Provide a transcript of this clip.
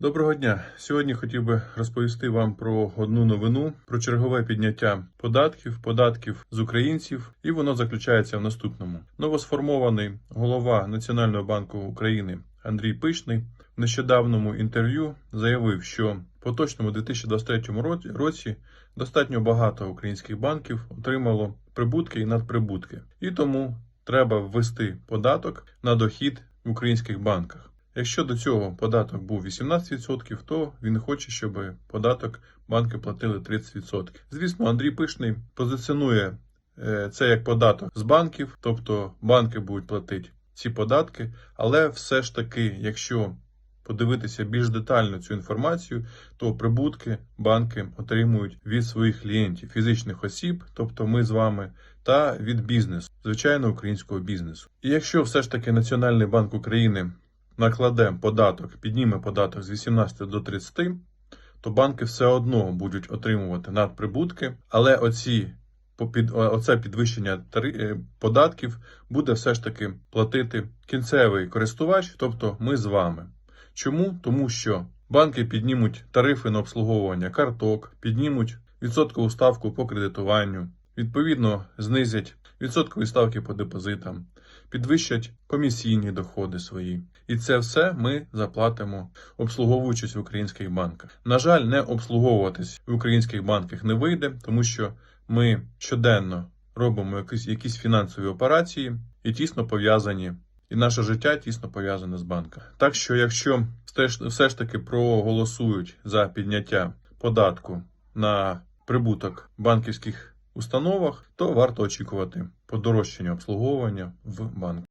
Доброго дня. Сьогодні хотів би розповісти вам про одну новину про чергове підняття податків, податків з українців, і воно заключається в наступному: новосформований голова Національного банку України Андрій Пишний в нещодавному інтерв'ю заявив, що в поточному 2023 році- достатньо багато українських банків отримало прибутки і надприбутки, і тому треба ввести податок на дохід в українських банках. Якщо до цього податок був 18%, то він хоче, щоб податок банки платили 30%. Звісно, Андрій Пишний позиціонує е, це як податок з банків, тобто банки будуть платити ці податки, але все ж таки, якщо подивитися більш детально цю інформацію, то прибутки банки отримують від своїх клієнтів, фізичних осіб, тобто ми з вами, та від бізнесу, звичайно, українського бізнесу. І якщо все ж таки Національний банк України накладе податок, підніме податок з 18 до 30, то банки все одно будуть отримувати надприбутки, але оці оце підвищення е, податків буде все ж таки платити кінцевий користувач, тобто ми з вами. Чому? Тому що банки піднімуть тарифи на обслуговування карток, піднімуть відсоткову ставку по кредитуванню, відповідно знизять відсоткові ставки по депозитам, підвищать комісійні доходи свої. І це все ми заплатимо, обслуговуючись в українських банках. На жаль, не обслуговуватись в українських банках не вийде, тому що ми щоденно робимо якісь, якісь фінансові операції і тісно пов'язані. І наше життя тісно пов'язане з банками. Так що, якщо все ж таки проголосують за підняття податку на прибуток банківських установах, то варто очікувати подорожчання обслуговування в банку.